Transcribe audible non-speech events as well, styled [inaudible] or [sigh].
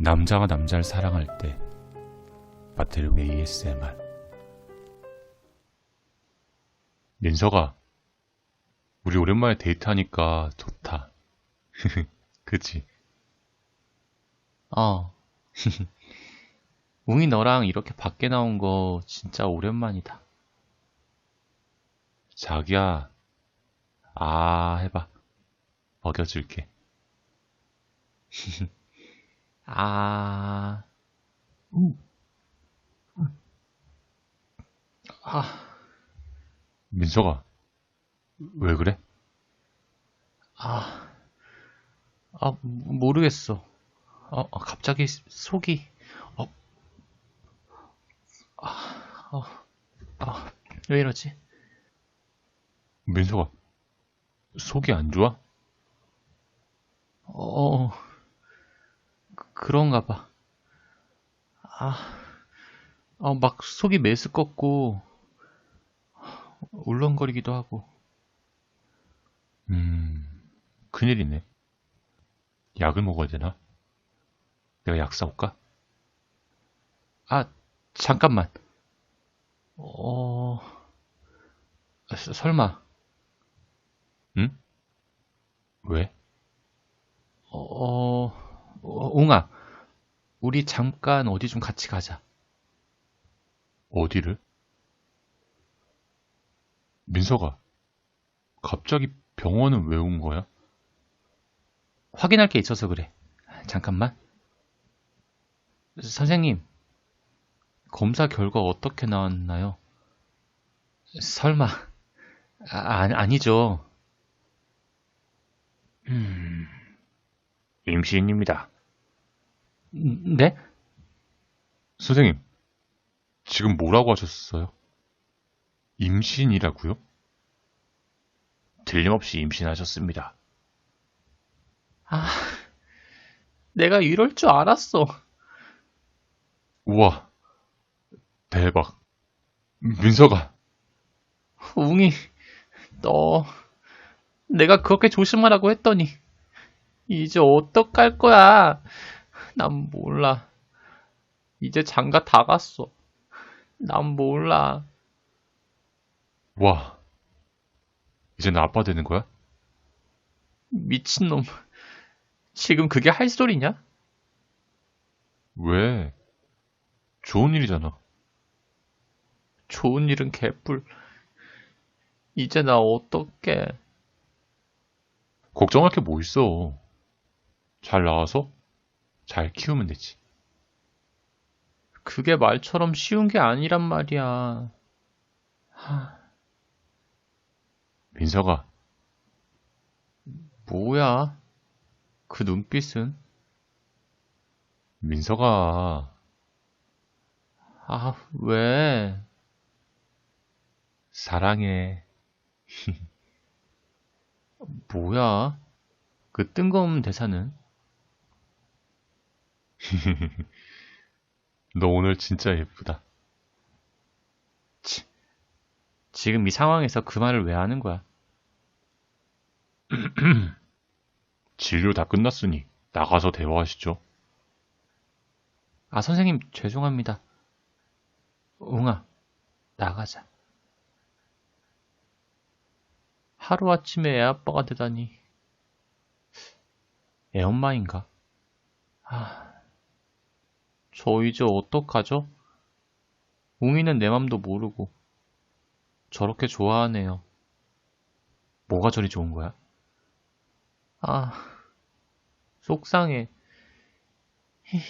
남자가 남자를 사랑할 때 바테르 ASMR 민서가 우리 오랜만에 데이트하니까 좋다 [laughs] 그치? 어. [laughs] 웅이 너랑 이렇게 밖에 나온 거 진짜 오랜만이다. 자기야 아 해봐 먹여줄게 [laughs] 아. 아, 민서가 왜 그래? 아. 아, 모르겠어. 어, 어, 갑자기 속이, 어, 아, 어, 아, 왜 이러지? 민서가 속이 안 좋아? 어, 그- 그런가 봐. 아, 어, 막 속이 메스껍고, 울렁거리기도 하고. 음 큰일이네 약을 먹어야 되나? 내가 약 사올까? 아, 잠깐만. 어, 서- 설마, 응? 왜? 어, 어, 웅아, 우리 잠깐 어디 좀 같이 가자. 어디를? 민서가 갑자기 병원은 왜 온 거야? 확인할 게 있어서 그래. 잠깐만. 선생님, 검사 결과 어떻게 나왔나요? 설마, 아, 아- 아니죠. 음, 임시인입니다. 네? 선생님, 지금 뭐라고 하셨어요? 임신이라고요? 틀림없이 임신하셨습니다. 아, 내가 이럴 줄 알았어. 우와, 대박. 민서가, 웅이, 너, 내가 그렇게 조심하라고 했더니, 이제 어떡할 거야? 난 몰라. 이제 장가 다 갔어. 난 몰라. 와, 이제 나 아빠 되는 거야? 미친놈. 지금 그게 할 소리냐? 왜? 좋은 일이잖아. 좋은 일은 개뿔. 이제 나 어떡해. 걱정할 게 뭐 있어. 잘 나와서 잘 키우면 되지. 그게 말처럼 쉬운 게 아니란 말이야. 하, 민서가, 뭐야? 그 눈빛은? 민서가, 아, 왜? 사랑해. [laughs] 뭐야? 그 뜬금없는 대사는? 너 오늘 진짜 예쁘다. 지금 이 상황에서 그 말을 왜 하는 거야? [clears throat] 진료 다 끝났으니 나가서 대화하시죠. 아, 선생님, 죄송합니다. 웅아, 나가자. 하루아침에 애아빠가 되다니. 애엄마인가? 아, 저 이제 어떡하죠? 웅이는 내 맘도 모르고 저렇게 좋아하네요. 뭐가 저리 좋은 거야? 아, 속상해. 히.